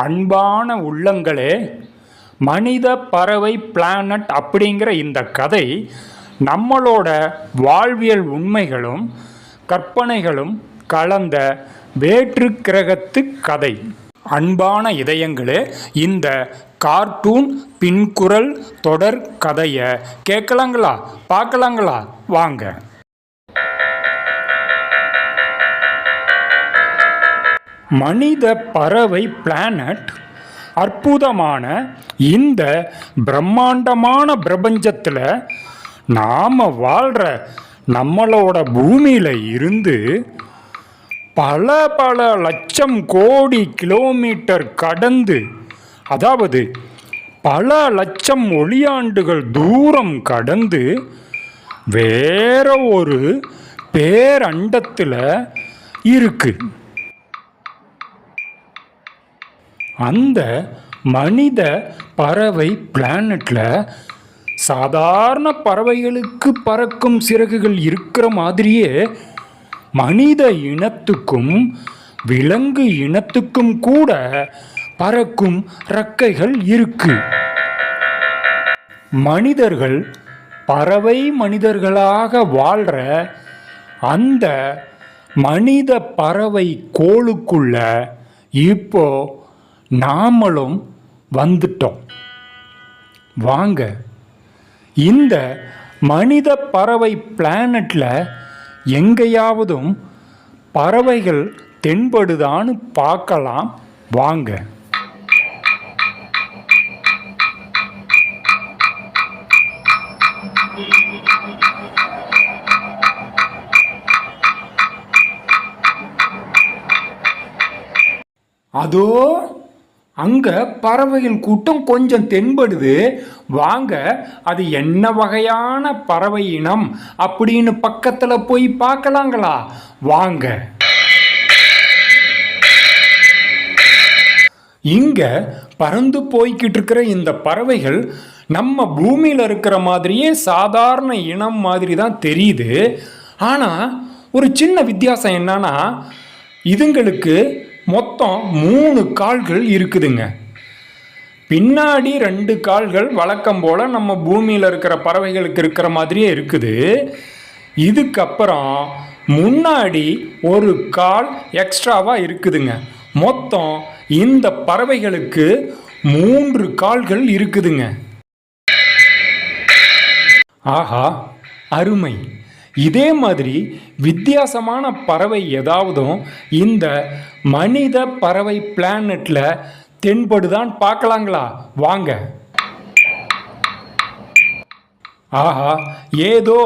அன்பான உள்ளங்களே மனித பறவை பிளானட் அப்படிங்கிற இந்த கதை நம்மளோட வாழ்வியல் உண்மைகளும் கற்பனைகளும் கலந்த வேற்று கிரகத்து கதை. அன்பான இதயங்களே இந்த கார்ட்டூன் பின்குரல் தொடர் கதையை கேட்கலாங்களா? பார்க்கலாங்களா? வாங்க. மனித பறவை பிளானட் அற்புதமான இந்த பிரம்மாண்டமான பிரபஞ்சத்தில் நாம் வாழ்கிற நம்மளோட பூமியில் இருந்து பல பல லட்சம் கோடி கிலோமீட்டர் கடந்து அதாவது பல லட்சம் ஒளியாண்டுகள் தூரம் கடந்து வேற ஒரு பேரண்டத்தில் இருக்குது அந்த மனித பறவை பிளானட்டில் சாதாரண பறவைகளுக்கு பறக்கும் சிறகுகள் இருக்கிற மாதிரியே மனித இனத்துக்கும் விலங்கு இனத்துக்கும் கூட பறக்கும் ரக்கைகள் இருக்கு. மனிதர்கள் பறவை மனிதர்களாக வாழ்கிற அந்த மனித பறவை கோளுக்குள்ள இப்போ நாமளும் வந்துட்டோம். வாங்க இந்த மனித பறவை பிளானட்ல எங்கேயாவதும் பறவைகள் தென்படுதான்னு பார்க்கலாம். வாங்க. அதோ அங்க பறவைகள் கூட்டம் கொஞ்சம் தென்படுது. வாங்க அது என்ன வகையான பறவை இனம் அப்படின்னு பக்கத்துல போய் பார்க்கலாங்களா? வாங்க. இங்க பறந்து போய்கிட்டு இருக்கிற இந்த பறவைகள் நம்ம பூமியில் இருக்கிற மாதிரியே சாதாரண இனம் மாதிரி தான் தெரியுது. ஆனால் ஒரு சின்ன வித்தியாசம் என்னன்னா இதுங்களுக்கு மொத்தம் மூணு கால்கள் இருக்குதுங்க. பின்னாடி ரெண்டு கால்கள் வழக்கம் போல் நம்ம பூமியில் இருக்கிற பறவைகளுக்கு இருக்கிற மாதிரியே இருக்குது. இதுக்கப்புறம் முன்னாடி ஒரு கால் எக்ஸ்ட்ராவாக இருக்குதுங்க. மொத்தம் இந்த பறவைகளுக்கு மூன்று கால்கள் இருக்குதுங்க. ஆஹா அருமை. இதே மாதிரி வித்தியாசமான பறவை ஏதாவதும் இந்த மனித பறவை பிளானட்ல தென்படுதான் பார்க்கலாங்களா? வாங்க. ஆஹா ஏதோ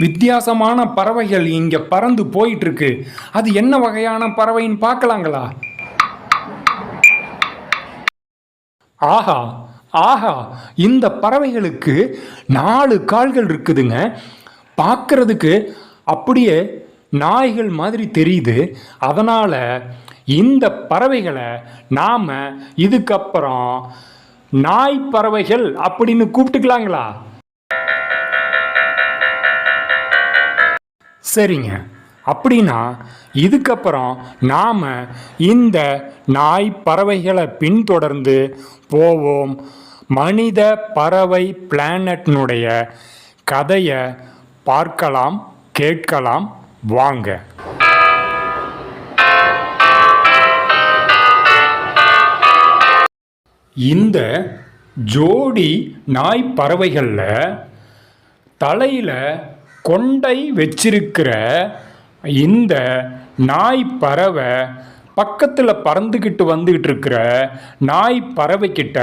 வித்தியாசமான பறவைகள் இங்க பறந்து போயிட்டு இருக்கு அது என்ன வகையான பறவைன்னு பார்க்கலாங்களா? ஆஹா ஆஹா இந்த பறவைகளுக்கு நாலு கால்கள் இருக்குதுங்க. பார்க்கறதுக்கு அப்படியே நாய்கள் மாதிரி தெரியுது. அதனால் இந்த பறவைகளை நாம் இதுக்கப்புறம் நாய் பறவைகள் அப்படின்னு கூப்பிட்டுக்கலாங்களா? சரிங்க. அப்படின்னா இதுக்கப்புறம் நாம் இந்த நாய் பறவைகளை பின்தொடர்ந்து போவோம். மனித பறவை பிளானட்னுடைய கதையை பார்க்கலாம் கேட்கலாம் வாங்க. இந்த ஜோடி நாய் பறவைகளில் தலையில் கொண்டை வச்சிருக்கிற இந்த நாய் பறவை பக்கத்தில் பறந்துக்கிட்டு வந்துக்கிட்டு இருக்கிற நாய் பறவைக்கிட்ட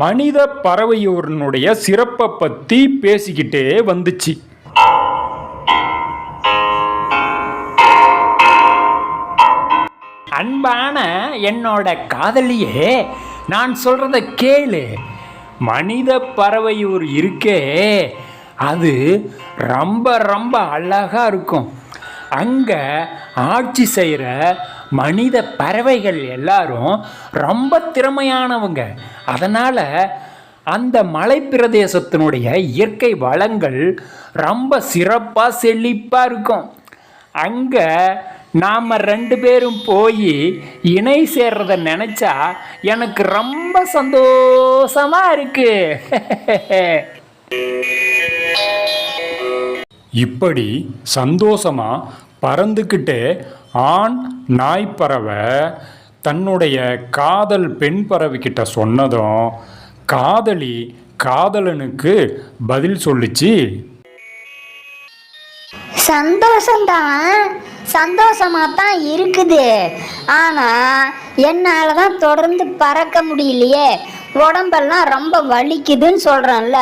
மனித பறவையோரனுடைய சிறப்பை பற்றி பேசிக்கிட்டே வந்துச்சு. அன்பான என்னோட காதலியே நான் சொல்றத கேளு. மனித பறவையூர் இருக்கே அது ரொம்ப ரொம்ப அழகா இருக்கும். அங்க ஆட்சி செய்கிற மனித பறவைகள் எல்லாரும் ரொம்ப திறமையானவங்க. அதனால அந்த மலை பிரதேசத்தினுடைய இயற்கை வளங்கள் ரொம்ப சிறப்பாக செழிப்பாக இருக்கும். அங்கே நாம ரெண்டு பேரும் போய் இணை சேர்றத நினைச்சா எனக்கு ரொம்ப சந்தோஷமா இருக்கு. இப்படி சந்தோஷமா பறந்துக்கிட்டே ஆண் நாய் பறவை தன்னுடைய காதல் பெண் பறவை கிட்ட சொன்னதும் காதலி காதலனுக்கு பதில் சொல்லுச்சு. சந்தோஷம்தான். சந்தோஷமா தான் இருக்குது. ஆனா என்னால தான் தொடர்ந்து பறக்க முடியலையே. உடம்பெல்லாம் ரொம்ப வலிக்குதுன்னு சொல்றேன்ல.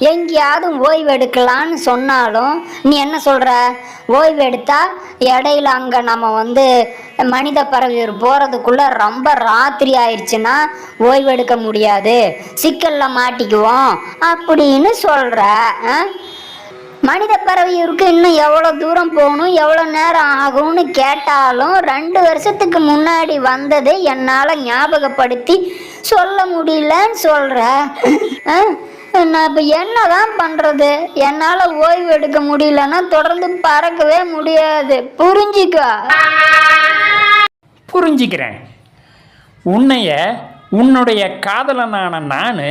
எங்கேயாவது ஓய்வு எடுக்கலான்னு சொன்னாலும் நீ என்ன சொல்கிற ஓய்வு எடுத்தா இடையில அங்கே நம்ம வந்து மனித பறவையூர் போகிறதுக்குள்ளே ரொம்ப ராத்திரி ஆயிடுச்சுன்னா ஓய்வு எடுக்க முடியாது. சிக்கலில் மாட்டிக்குவோம் அப்படின்னு சொல்கிற ஆ? மனித பறவையூருக்கு இன்னும் எவ்வளோ தூரம் போகணும் எவ்வளோ நேரம் ஆகும்னு கேட்டாலும் ரெண்டு வருஷத்துக்கு முன்னாடி வந்ததை என்னால் ஞாபகப்படுத்தி சொல்ல முடியலன்னு சொல்கிற நான் இப்போ என்ன தான் பண்ணுறது என்னால் ஓய்வு எடுக்க முடியலன்னா தொடர்ந்து பறக்கவே முடியாது. புரிஞ்சிக்கோ? புரிஞ்சுக்கிறேன். உன்னைய உன்னுடைய காதலனான நான்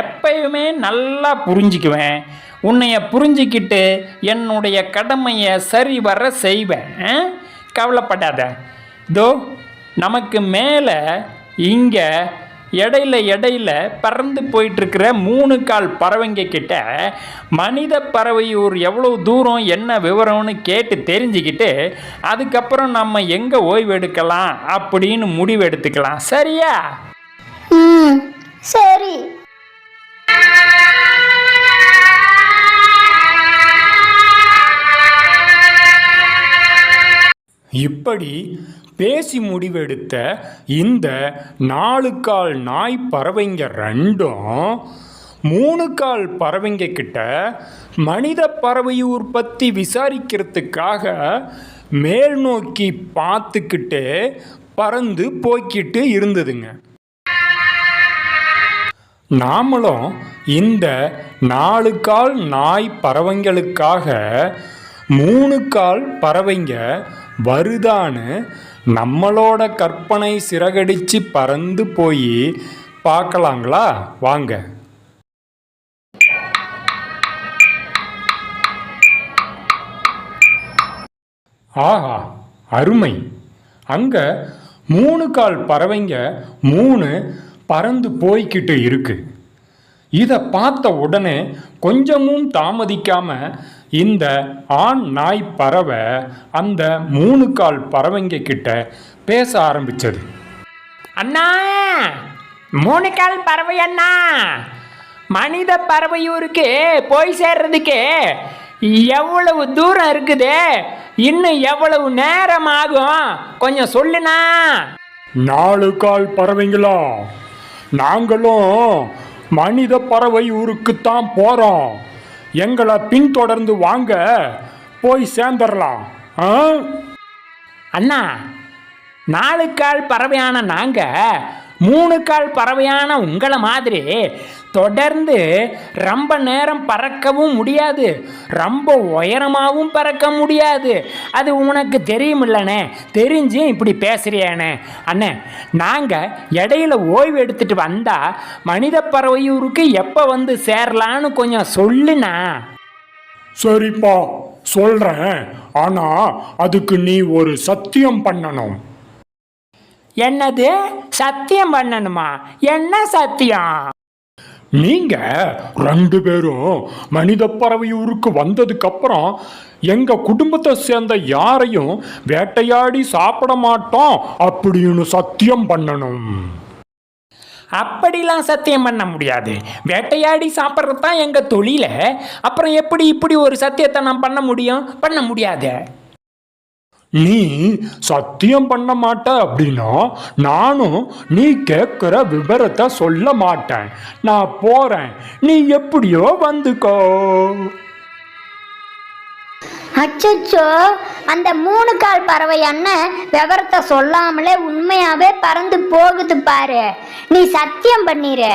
எப்பயுமே நல்லா புரிஞ்சுக்குவேன். உன்னைய புரிஞ்சுக்கிட்டு என்னுடைய கடமையை சரி வர செய்வேன் கவலைப்படாத. இதோ நமக்கு மேலே இங்கே இடையில இடையில பறந்து போயிட்டுருக்கிற மூணு கால் பறவைங்க கிட்ட மனித பறவையூர் எவ்வளோ தூரம் என்ன விவரம்னு கேட்டு தெரிஞ்சுக்கிட்டு அதுக்கப்புறம் நம்ம எங்கே ஓய்வு எடுக்கலாம் அப்படின்னு முடிவு எடுத்துக்கலாம். சரியா? ம் சரி. இப்படி பேசி முடிவெடுத்த இந்த நாலு கால் நாய் பறவைங்க ரெண்டும் மூணு கால் பறவைங்க கிட்ட மனித பறவை உற்பத்தி விசாரிக்கிறதுக்காக மேல் நோக்கி பார்த்துக்கிட்டு பறந்து போய்க்கிட்டு இருந்ததுங்க. நாமளும் இந்த நாலு கால் நாய் பறவைங்களுக்காக மூணு கால் பறவைங்க வருதான்னு நம்மளோட கற்பனை சிறகடிச்சு பறந்து போய் பார்க்கலாங்களா? வாங்க. ஆஹா அருமை. அங்க மூணு கால் பறவைங்க மூணு பறந்து போய்கிட்டு இருக்கு. இதை பார்த்த உடனே கொஞ்சமும் தாமதிக்காம இந்த ஆண் நாய் பறவை அந்த மூணு கால் பறவைங்க கிட்ட பேச ஆரம்பிச்சது. அண்ணா! மூணு கால் பறவை அண்ணா! மனித பறவையூருக்கு போய் சேர்றதுக்கு எவ்வளவு தூரம் இருக்குது? இன்னும் எவ்வளவு நேரம் ஆகும் கொஞ்சம் சொல்லுண்ணா! நாலு கால் பறவைங்களா? நாங்களும் மனித பறவை ஊருக்குத்தான் போறோம். எங்களை பின்தொடர்ந்து வாங்க போய் சேர்ந்துடலாம். ஆ? அண்ணா நாலு கால் பறவையான நாங்கள் மூணு கால் பறவையான உங்களை மாதிரி தொடர்ந்து ரொம்ப நேரம் பறக்கவும் முடியாது. ரொம்ப உயரமாகவும் பறக்க முடியாது. அது உனக்கு தெரியுமில்லண்ணே. தெரிஞ்சும் இப்படி பேசுறியானே அண்ணே நாங்கள் இடையில ஓய்வு எடுத்துட்டு வந்தா மனித பறவையூருக்கு எப்போ வந்து சேரலான்னு கொஞ்சம் சொல்லுண்ணா. சரிப்பா சொல்றேன். ஆனா அதுக்கு நீ ஒரு சத்தியம் பண்ணணும். என்னது? சத்தியம் பண்ணணுமா? என்ன சத்தியம்? நீங்க ரெண்டு பேரும் மனித பறவையூருக்கு வந்ததுக்கு அப்புறம் எங்க குடும்பத்தை சேர்ந்த யாரையும் வேட்டையாடி சாப்பிட மாட்டோம் அப்படின்னு சத்தியம் பண்ணணும். அப்படிலாம் சத்தியம் பண்ண முடியாது. வேட்டையாடி சாப்பிட்றது தான் எங்கள் தொழில. அப்புறம் எப்படி இப்படி ஒரு சத்தியத்தை நான் பண்ண முடியும்? பண்ண முடியாது. நீ சத்தியம் பண்ண மாட்ட அப்படின்னா நானும் நீ கேட்குற விவரத்தை சொல்ல மாட்டேன். நான் போறேன். நீ எப்படியோ வந்துக்கோ. அச்சோ அந்த மூணு கால் பறவை அண்ணன் விவரத்தை சொல்லாமலே உண்மையாவே பறந்து போகுது பாரு. நீ சத்தியம் பண்ணிரு.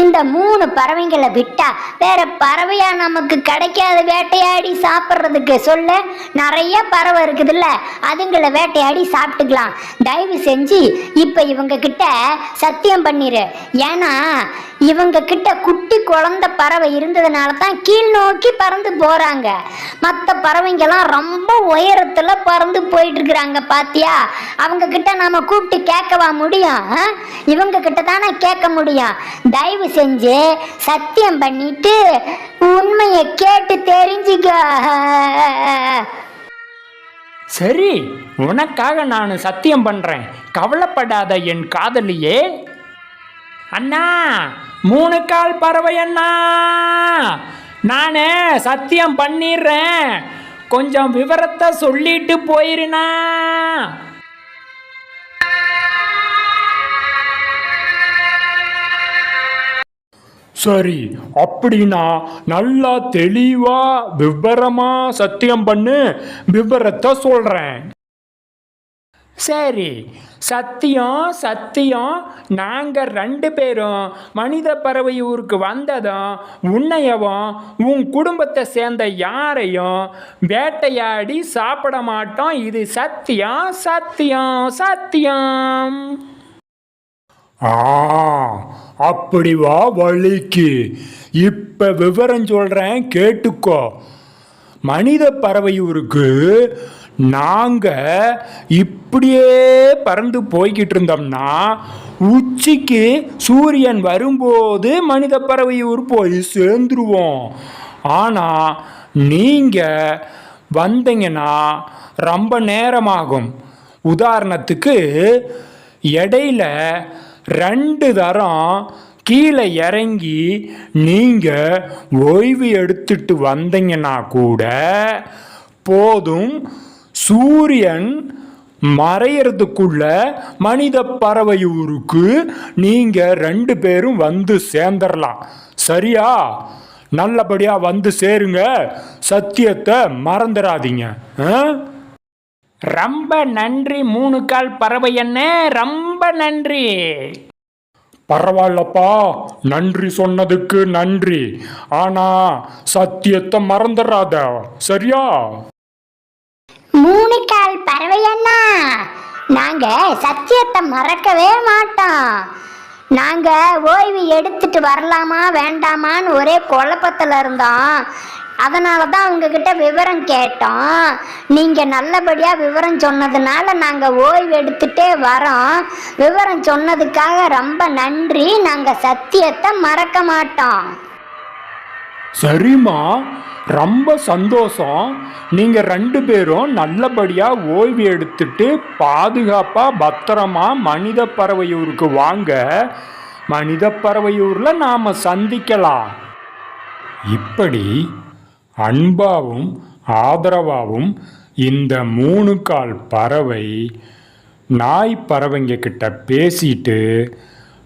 இந்த மூணு பறவைங்களை விட்டா வேற பறவையா நமக்கு கிடைக்காத வேட்டையாடி சாப்பிட்றதுக்கு சொல்ல நிறைய பறவை இருக்குதுல்ல அதுங்களை வேட்டையாடி சாப்பிட்டுக்கலாம். தயவு செஞ்சு இப்ப இவங்க கிட்ட சத்தியம் பண்ணிரு. ஏன்னா இவங்க கிட்ட குட்டி குழந்த பறவை இருந்ததுனால தான் கீழ் நோக்கி பறந்து போறாங்க. மற்ற பறவைங்க இதெல்லாம் ரொம்ப உயரத்துல பறந்து போயிட்டு இருக்கிறாங்க பாத்தியா? அவங்க கிட்ட நாம கூப்பிட்டு கேட்கவா முடியும்? இவங்கக்கிட்ட இவங்க கிட்ட தானே கேட்க முடியும்? தயவு செஞ்சு சத்தியம் பண்ணிட்டு உண்மையை கேட்டு தெரிஞ்சுக்க. சரி உனக்காக நான் சத்தியம் பண்றேன். கவலைப்படாத என் காதலியே. அண்ணா மூணு கால் பறவை அண்ணா. நான் சத்தியம் பண்ணிடுறேன். கொஞ்சம் விவரத்தை சொல்லிட்டு போயிருண்ணா. சரி அப்படின்னா நல்லா தெளிவா விவரமா சத்தியம் பண்ணு விவரத்தை சொல்றேன். சரி சத்தியம் சத்தியம். நாங்கள் ரெண்டு பேரும் மனித பறவை ஊருக்கு வந்ததும் உன்னையவும் உன் குடும்பத்தை சேர்ந்த யாரையும் வேட்டையாடி சாப்பிட மாட்டோம். இது சத்தியம் சத்தியம் சத்தியம். ஆ அப்படி வா வழிக்கு. இப்போ விவரம் சொல்கிறேன் கேட்டுக்கோ. மனித பறவையூருக்கு நாங்கள் இப்படியே பறந்து போய்கிட்டு இருந்தோம்னா உச்சிக்கு சூரியன் வரும்போது மனித பறவையூர் போய் சேர்ந்துருவோம். ஆனால் நீங்கள் வந்தீங்கன்னா ரொம்ப நேரமாகும். உதாரணத்துக்கு இடையில ரெண்டு தரம் கீழே இறங்கி நீங்கள் ஓய்வு எடுத்துட்டு வந்தீங்கன்னா கூட போதும் சூரியன் மறையறதுக்குள்ள மனித பறவையூருக்கு நீங்க ரெண்டு பேரும் வந்து சேர்ந்துடலாம் சரியா? நல்லபடியா வந்து சேருங்க. சத்தியத்தை மறந்துடாதீங்க? ரொம்ப நன்றி மூணு கால் பறவை அண்ணே. ரொம்ப நன்றி. பரவாயில்லப்பா. நன்றி சொன்னதுக்கு நன்றி. ஆனா சத்தியத்தை மறந்துடாத சரியா? மூணு கால் பறவையண்ணா. நாங்க சத்தியத்தை மறக்கவே மாட்டோம். நாங்க ஓய்வு எடுத்துட்டு வரலாமா வேண்டாமான்னு ஒரே குழப்பத்துல இருந்தோம். அதனால தான் உங்ககிட்ட விவரம் கேட்டோம். நீங்கள் நல்லபடியாக விவரம் சொன்னதுனால நாங்கள் ஓய்வு எடுத்துகிட்டே வரோம். விவரம் சொன்னதுக்காக ரொம்ப நன்றி. நாங்கள் சத்தியத்தை மறக்க மாட்டோம். சரிம்மா. ரொம்ப சந்தோஷம். நீங்கள் ரெண்டு பேரும் நல்லபடியாக ஓய்வு எடுத்துட்டு பாதுகாப்பாக பத்திரமா மனித பறவையூருக்கு வாங்க. மனித பறவையூரில் நாம் சந்திக்கலாம். இப்படி அன்பாவும் ஆதரவாகவும் இந்த மூணு கால் பறவை நாய் பறவைங்க கிட்ட பேசிட்டு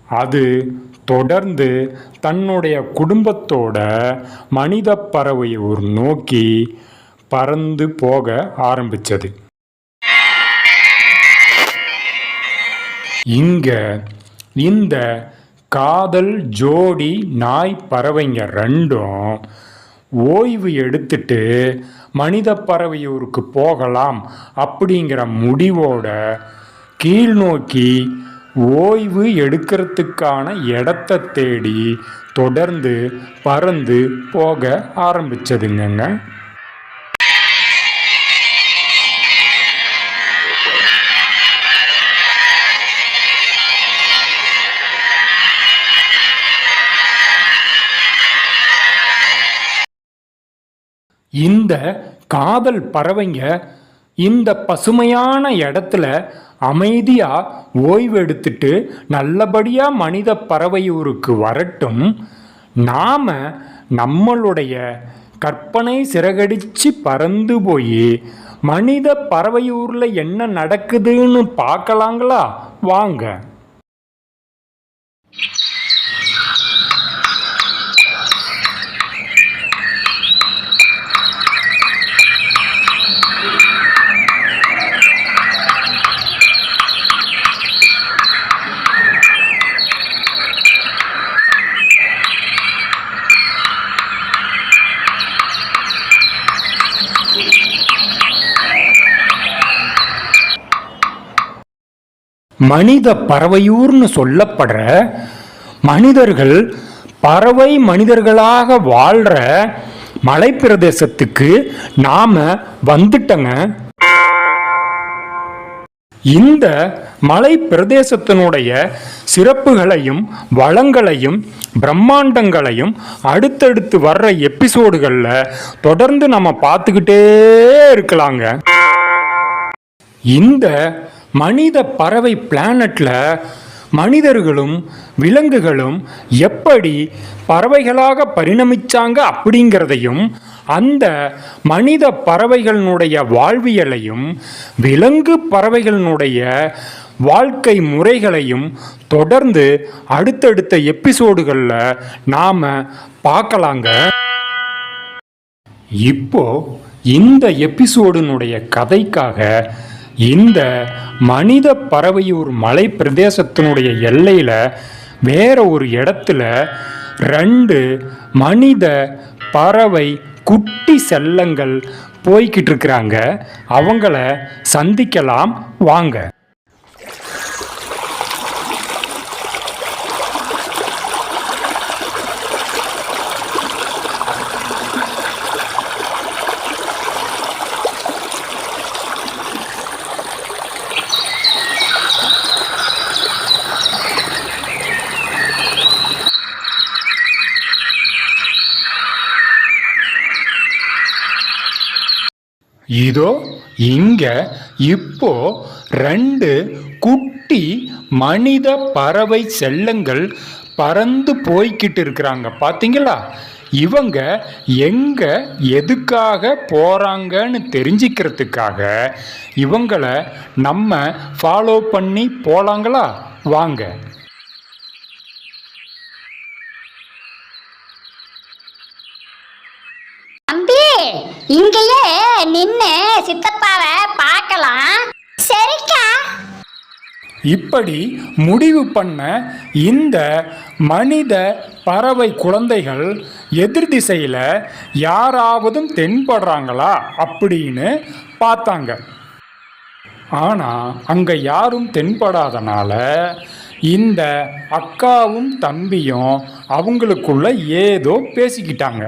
அது தொடர்ந்து தன்னுடைய குடும்பத்தோட மனித பறவையூர் நோக்கி பறந்து போக ஆரம்பித்தது இங்க இந்த காதல் ஜோடி நாய் பறவைங்க ரெண்டும் ஓய்வு எடுத்துட்டு மனித பறவையூருக்கு போகலாம் அப்படிங்கிற முடிவோட கீழ் நோக்கி ஓய்வு எடுக்கிறதுக்கான இடத்த தேடி தொடர்ந்து பறந்து போக ஆரம்பிச்சதுங்கங்க. இந்த காதல் பறவைங்க இந்த பசுமையான இடத்துல அமைதியா ஓய்வு எடுத்துட்டு நல்லபடியா மனித பறவையூருக்கு வரட்டும் நாம நம்மளுடைய கற்பனை சிறகடிச்சு பறந்து போய் மனித பறவையூர்ல என்ன நடக்குதுன்னு பார்க்கலாங்களா? வாங்க. மனித பறவையூர்னு சொல்லப்படுற மனிதர்கள் பறவை மனிதர்களாக வாழ்ற மலைப்பிரதேசத்துக்கு நாம வந்துட்டங்க. இந்த மலை பிரதேசத்தினுடைய சிறப்புகளையும் வளங்களையும் பிரம்மாண்டங்களையும் அடுத்தடுத்து வர்ற எபிசோடுகளில் தொடர்ந்து நம்ம பார்த்துக்கிட்டே இருக்கலாங்க. இந்த மனித பறவை பிளானட்ல மனிதர்களும் விலங்குகளும் எப்படி பறவைகளாக பரிணமிச்சாங்க அப்படிங்கிறதையும் அந்த மனித பறவைகளினுடைய வாழ்வியலையும் விலங்கு பறவைகளினுடைய வாழ்க்கை முறைகளையும் தொடர்ந்து அடுத்தடுத்த எபிசோடுகளில் நாம் பார்க்கலாங்க. இப்போ இந்த எபிசோடினுடைய கதைக்காக இந்த மனித பறவையூர் மலை பிரதேசத்தினுடைய எல்லையில் வேற ஒரு இடத்துல ரெண்டு மனித பறவை குட்டி செல்லங்கள் போய்கிட்டு இருக்கிறாங்க. அவங்கள சந்திக்கலாம். வாங்க. இதோ இங்க இப்போ ரெண்டு குட்டி மனித பறவை செல்லங்கள் பறந்து போய்கிட்டு இருக்கிறாங்க. பார்த்தீங்களா இவங்க எங்க எதுக்காக போறாங்கன்னு தெரிஞ்சுக்கிறதுக்காக இவங்கள நம்ம ஃபாலோ பண்ணி போலாங்களா? வாங்க தம்பி இங்கேயே நின்னு சித்தப்பாவை பார்க்கலாம். சரிக்கா. இப்படி முடிவு பண்ண இந்த மனித பறவை குழந்தைகள் எதிர் திசையில் யாராவதும் தென்படுறாங்களா அப்படின்னு பார்த்தாங்க. ஆனால் அங்கே யாரும் தென்படாதனால இந்த அக்காவும் தம்பியும் அவங்களுக்குள்ள ஏதோ பேசிக்கிட்டாங்க.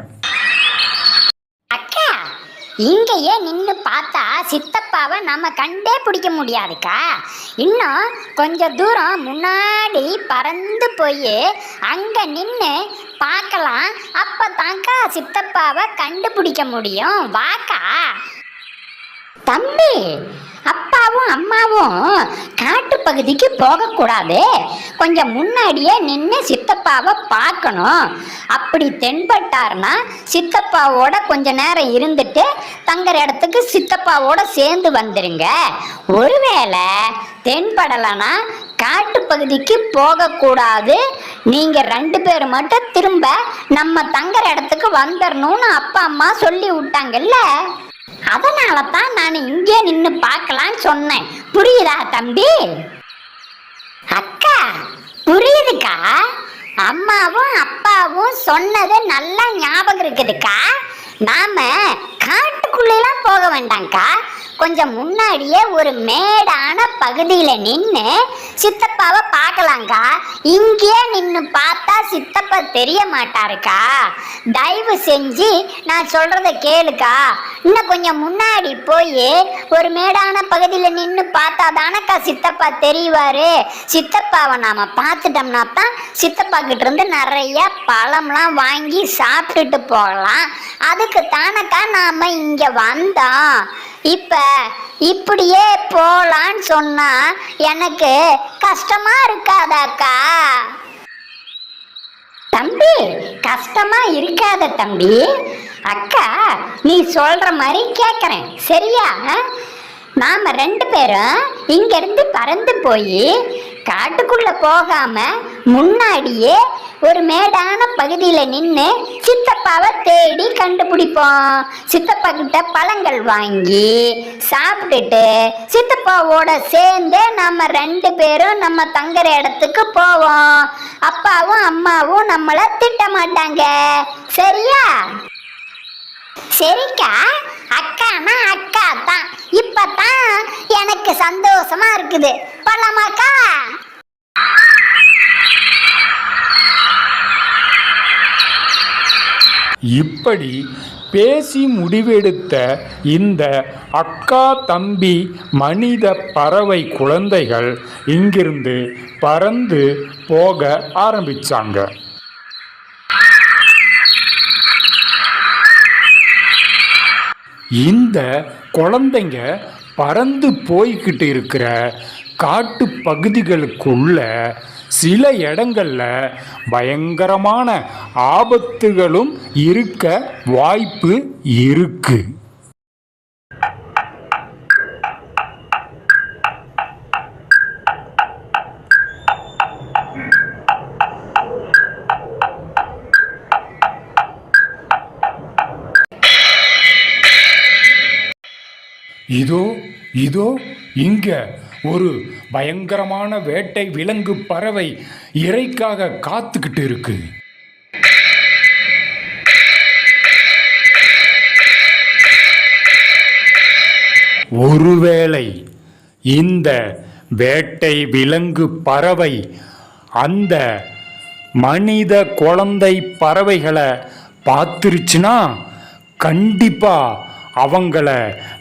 இங்கேயே நின்று பார்த்தா சித்தப்பாவை நம்ம கண்டே பிடிக்க முடியாதுக்கா. இன்னும் கொஞ்சம் தூரம் முன்னாடி பறந்து போய் அங்கே நின்று பார்க்கலாம். அப்போ தாங்க்கா சித்தப்பாவை கண்டுபிடிக்க முடியும். வாக்கா. தம்பி அப்பாவும் அம்மாவும் காட்டு பகுதிக்கு போகக்கூடாது. கொஞ்சம் முன்னாடியே நின்று சித்தப்பாவை பார்க்கணும். அப்படி தென்பட்டார்னா சித்தப்பாவோட கொஞ்ச நேரம் இருந்துட்டு தங்குற இடத்துக்கு சித்தப்பாவோட சேர்ந்து வந்துடுங்க ஒருவேளை தென்படலைன்னா காட்டு பகுதிக்கு போகக்கூடாது. நீங்கள் ரெண்டு பேர் மட்டும் திரும்ப நம்ம தங்குற இடத்துக்கு வந்துடணும்னு அப்பா அம்மா சொல்லி விட்டாங்கல்ல? அதனால தான் நான் இங்கே நின்று பார்க்கலான்னு சொன்னேன். புரியுதா தம்பி? அக்கா புரியுதுக்கா? அம்மாவும் அப்பாவும் சொன்னது நல்லா ஞாபகம் இருக்குதுக்கா. நாம காட்டுக்குள்ளெல்லாம் போக வேண்டாம்க்கா. கொஞ்சம் முன்னாடியே ஒரு மேடான பகுதியில் நின்று சித்தப்பாவை பார்க்கலாங்க்கா இங்கேயே நின்று பார்த்தா சித்தப்பா தெரிய மாட்டாருக்கா. தயவு செஞ்சு நான் சொல்கிறத கேளுக்கா. இன்னும் கொஞ்சம் முன்னாடி போய் ஒரு மேடான பகுதியில் நின்று பார்த்தா தானக்கா சித்தப்பா தெரிவாரு. சித்தப்பாவை நாம் பார்த்துட்டோம்னா தான் சித்தப்பா கிட்ட இருந்து நிறைய பழம்லாம் வாங்கி சாப்பிட்டுட்டு போகலாம். அதுக்கு தானக்கா நாம் இங்கே வந்தோம். இப்போ இப்படியே போகலான்னு சொன்னா எனக்கு கஷ்டமா இருக்காதாக்கா. தம்பி கஷ்டமா இருக்காத தம்பி. அக்கா நீ சொல்ற மாதிரி கேட்குறேன் சரியா? நாம ரெண்டு பேரும் இங்கிருந்து பறந்து போய் காட்டுக்குள்ள போகாம முன்னாடியே ஒரு மேடான பகுதியில் நின்று சித்தப்பாவை தேடி கண்டுபிடிப்போம். சித்தப்பா கிட்ட பழங்கள் வாங்கி சாப்பிட்டுட்டு சித்தப்பாவோட சேர்ந்து நம்ம ரெண்டு பேரும் நம்ம தங்குற இடத்துக்கு போவோம். அப்பாவும் அம்மாவும் நம்மளை திட்ட மாட்டாங்க. சரியா? சரிக்கா. அக்கானா அக்கா தான் இப்பதான் எனக்கு சந்தோஷமா இருக்குது. பழமாக்கா இப்படி பேசி முடிவெடுத்த இந்த அக்கா தம்பி மனித பறவை குழந்தைகள் இங்கிருந்து பறந்து போக ஆரம்பிச்சாங்க. இந்த குழந்தைங்க பறந்து போய்கிட்டு இருக்கிற காட்டு பகுதிகளுக்குள்ள சில இடங்களில் பயங்கரமான ஆபத்துகளும் இருக்க வாய்ப்பு இருக்குது இதோ இதோ இங்க ஒரு பயங்கரமான வேட்டை விலங்கு பறவை இறைக்காக காத்துக்கிட்டு இருக்கு. ஒருவேளை இந்த வேட்டை விலங்கு பறவை அந்த மனித குழந்தை பறவைகளை பார்த்துருச்சுன்னா கண்டிப்பாக அவங்கள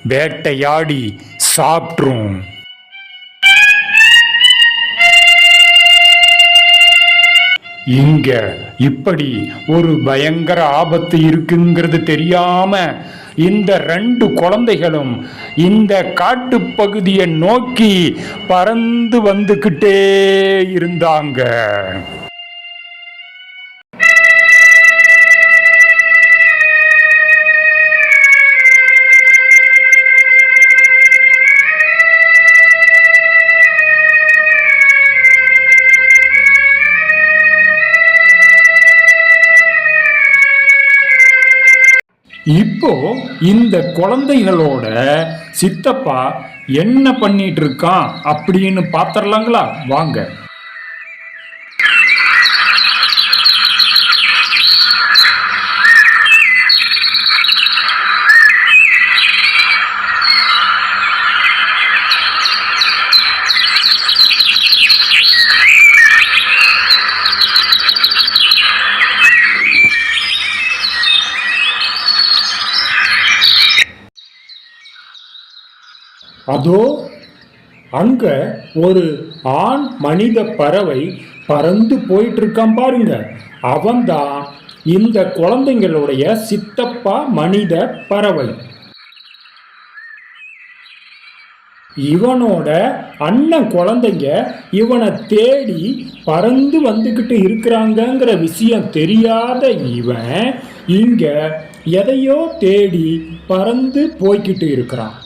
வேட்டையாடி சாப்பிட்ரும் இங்க இப்படி ஒரு பயங்கர ஆபத்து இருக்குங்கிறது தெரியாம இந்த ரெண்டு குழந்தைகளும் இந்த காட்டுப்பகுதியை நோக்கி பறந்து வந்துக்கிட்டே இருந்தாங்க. இப்போ இந்த குழந்தைகளோட சித்தப்பா என்ன பண்ணிட்டு இருக்கான் அப்படின்னு பாத்திரலாங்களா வாங்க. அதோ அங்க ஒரு ஆண் மனித பறவை பறந்து போயிட்டு இருக்கான் பாருங்க. அவன்தான் இந்த குழந்தைங்களுடைய சித்தப்பா மனித பறவை. இவனோட அண்ணன் குழந்தைங்க இவனை தேடி பறந்து வந்துக்கிட்டு இருக்கிறாங்கங்கிற விஷயம் தெரியாத இவன் இங்க எதையோ தேடி பறந்து போய்கிட்டு இருக்கிறான்.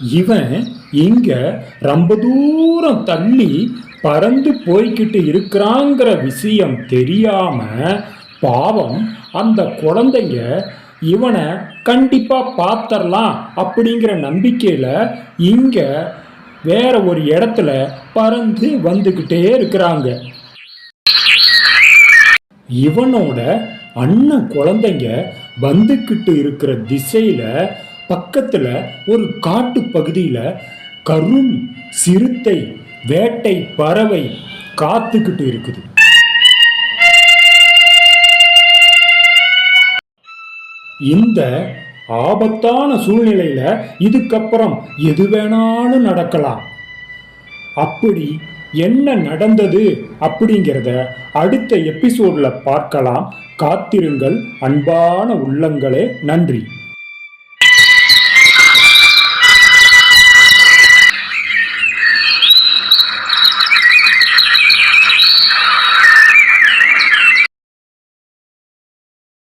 இவன் இங்க ரொம்ப தூரம் தள்ளி பறந்து போய்கிட்டு இருக்கிறாங்கிற விஷயம் தெரியாம பாவம் அந்த குழந்தைங்க இவனை கண்டிப்பா பார்த்தரலாம் அப்படிங்கிற நம்பிக்கையில இங்க வேற ஒரு இடத்துல பறந்து வந்துக்கிட்டே இருக்கிறாங்க. இவனோட அண்ணன் குழந்தைங்க வந்துக்கிட்டு இருக்கிற திசையில பக்கத்தில் ஒரு காட்டு பகுதியில் கரும் சிறுத்தை வேட்டை பறவை காத்துக்கிட்டு இருக்குது. இந்த ஆபத்தான சூழ்நிலையில இதுக்கப்புறம் எது வேணாலும் நடக்கலாம். அப்படி என்ன நடந்தது அப்படிங்கிறத அடுத்த எபிசோட்ல பார்க்கலாம். காத்திருங்கள் அன்பான உள்ளங்களே நன்றி.